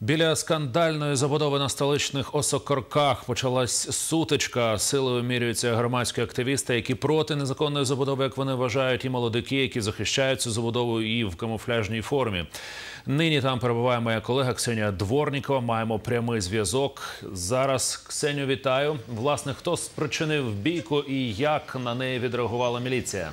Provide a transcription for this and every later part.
Біля скандальної забудови на столичних осокорках почалась сутичка. Силою міряються громадські активісти, які проти незаконної забудови, як вони вважають, і молодики, які захищають цю забудову і в камуфляжній формі. Нині там перебуває моя колега Ксенія Дворнікова. Маємо прямий зв'язок. Зараз Ксеню вітаю. Власне, хто спричинив бійку і як на неї відреагувала міліція?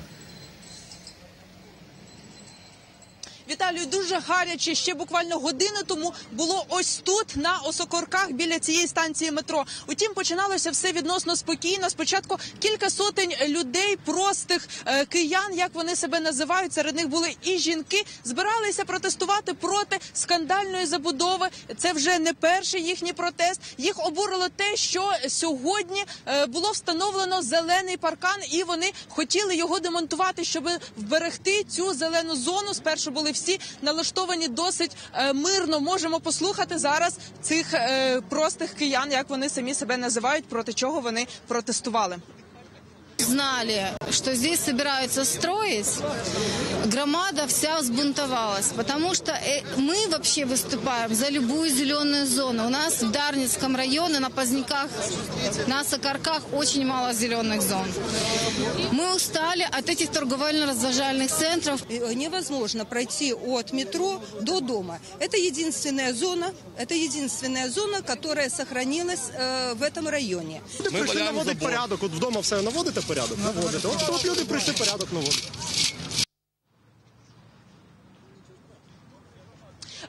Віталію, дуже гаряче. Ще буквально годину тому було ось тут на осокорках біля цієї станції метро. Утім, починалося все відносно спокійно. Спочатку кілька сотень людей, простих е, киян, як вони себе називають. Серед них були і жінки, збиралися протестувати проти скандальної забудови. Це вже не перший їхній протест. Їх обурило те, що сьогодні е, було встановлено зелений паркан, і вони хотіли його демонтувати, щоб вберегти цю зелену зону. Спершу були всі налаштовані досить е, мирно. Можемо послухати зараз цих е, простих киян, як вони самі себе називають, проти чого вони протестували. Знали, что здесь собираются строить, громада вся взбунтовалась, потому что э, мы вообще выступаем за любую зеленую зону. У нас в Дарницком районе на Поздняках, на Сокарках очень мало зеленых зон. Мы устали от этих торговально-разважальных центров. Э, невозможно пройти от метро до дома. Это единственная зона, это единственная зона, которая сохранилась э, в этом районе. Люди прийшли наводити порядок. От вдома все наводите порядок, наводите. От, щоб люди прийшли порядок наводити.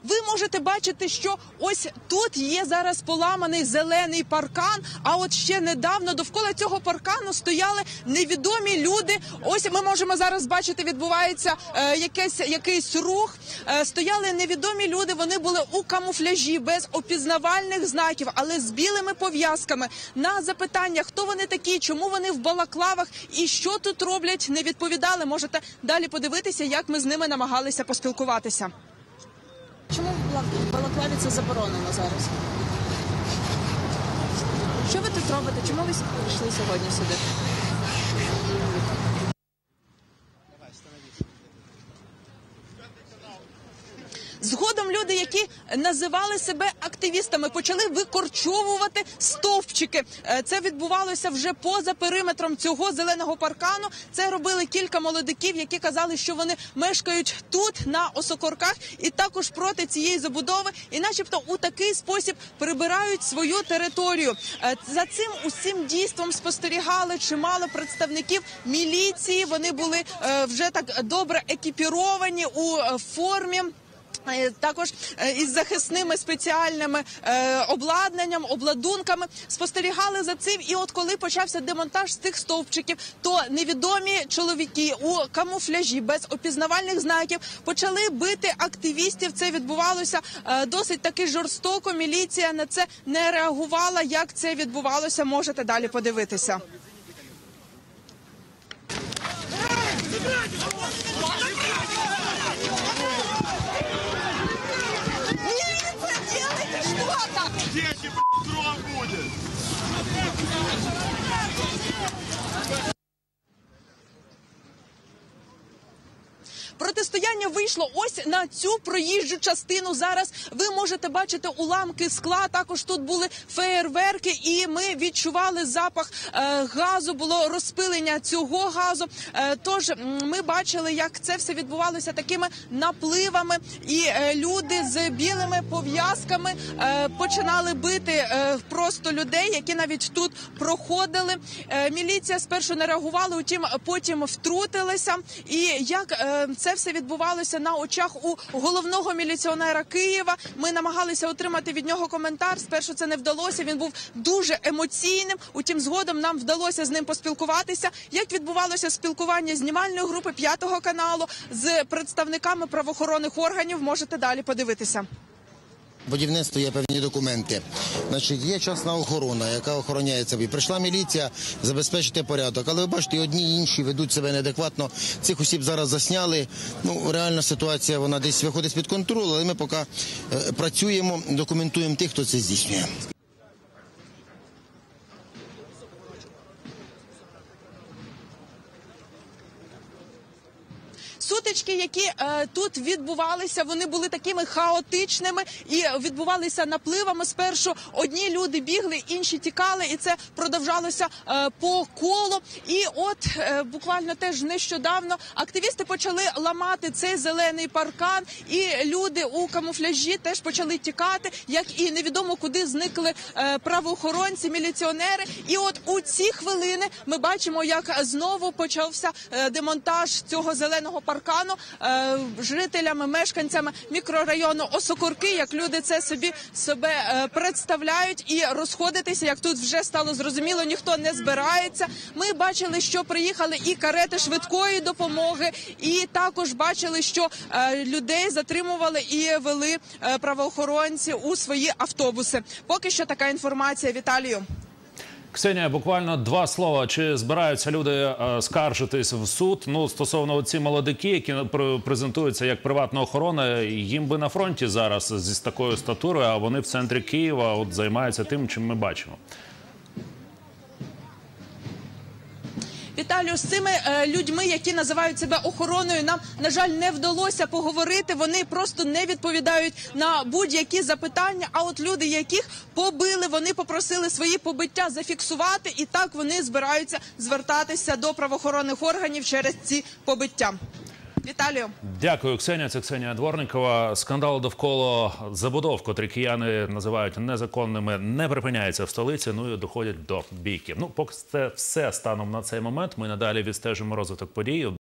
Ви можете бачити, що ось тут є зараз поламаний зелений паркан. А от ще недавно довкола цього паркану стояли невідомі люди. Ось ми можемо зараз бачити, відбувається е, якесь якийсь рух. Е, стояли невідомі люди. Вони були у камуфляжі без опізнавальних знаків, але з білими пов'язками. На запитання, хто вони такі, чому вони в балаклавах і що тут роблять, не відповідали. Можете далі подивитися, як ми з ними намагалися поспілкуватися. Чому в балаклаві заборонено зараз? Що ви тут робите? Чому ви прийшли сьогодні сюди? Згодом люди, які називали себе активістами, почали викорчовувати стовпчики. Е, Це відбувалося вже поза периметром цього зеленого паркану. Це робили кілька молодиків, які казали, що вони мешкають тут на осокорках, і також проти цієї забудови, і, начебто, у такий спосіб прибирають свою територію. Е, За цим усім дійством спостерігали чимало представників міліції. Вони були е, вже так добре екіпіровані у формі. Е, Також е, із захисними спеціальними е, обладнанням, обладунками спостерігали за цим. І от коли почався демонтаж з цих стовпчиків, то невідомі чоловіки у камуфляжі без опізнавальних знаків почали бити активістів. Це відбувалося досить таки жорстоко. Міліція на це не реагувала. Як це відбувалося, можете далі подивитися. Дети, блядь, кровь будет! Протистояння вийшло ось на цю проїжджу частину. Зараз ви можете бачити уламки скла. Також тут були феєрверки, і ми відчували запах е, газу. Було розпилення цього газу. Е, тож ми бачили, як це все відбувалося такими напливами, і е, люди з білими пов'язками починали бити просто людей, які навіть тут проходили. Міліція спершу не реагувала, утім потім втрутилися. І як це все відбувалося на очах у головного міліціонера Києва. Ми намагалися отримати від нього коментар. Спершу це не вдалося. Він був дуже емоційним. Утім, згодом нам вдалося з ним поспілкуватися. Як відбувалося спілкування знімальної групи п'ятого каналу з представниками правоохоронних органів, можете далі подивитися. Будівництво є певні документи. Значить, є частна охорона, яка охороняє себе. Прийшла міліція забезпечити порядок. Але ви бачите, одні і інші ведуть себе неадекватно. Цих осіб зараз засняли. Ну, реальна ситуація вона десь виходить з-під контролю, але ми поки е, працюємо, документуємо тих, хто це здійснює. Сутички які е, тут відбувалися, вони були такими хаотичними і відбувалися напливами. Спершу одні люди бігли, інші тікали, і це продовжалося е, по колу. І от е, буквально теж нещодавно активісти почали ламати цей зелений паркан, і люди у камуфляжі теж почали тікати, як і невідомо куди зникли е, правоохоронці, міліціонери. І от у ці хвилини ми бачимо, як знову почався е, демонтаж цього зеленого паркану е, жителями, мешканцями мікрорайону Осокорки, як люди це собі себе е, представляють і розходитися, як тут вже стало зрозуміло, ніхто не збирається. Ми бачили, що приїхали і карети швидкої допомоги, і також бачили, що е, людей затримували і вели правоохоронці у свої автобуси. Поки що така інформація. Віталію. Ксенія, буквально два слова. Чи збираються люди е, скаржитись в суд? Ну стосовно ці молодики, які пр- презентуються як приватна охорона, їм би на фронті зараз зі такою статурою, а вони в центрі Києва от займаються тим, чим ми бачимо. Віталію, з цими е, людьми, які називають себе охороною, нам на жаль не вдалося поговорити. Вони просто не відповідають на будь-які запитання. А от люди, яких побили, вони попросили свої побиття зафіксувати, і так вони збираються звертатися до правоохоронних органів через ці побиття. Віталію. Дякую, Ксенія. Це Ксенія Дворникова. Скандал довкола забудов, котрі кияни називають незаконними, не припиняється в столиці. Ну і доходять до бійки. Ну, поки це все станом на цей момент. Ми надалі відстежимо розвиток подій.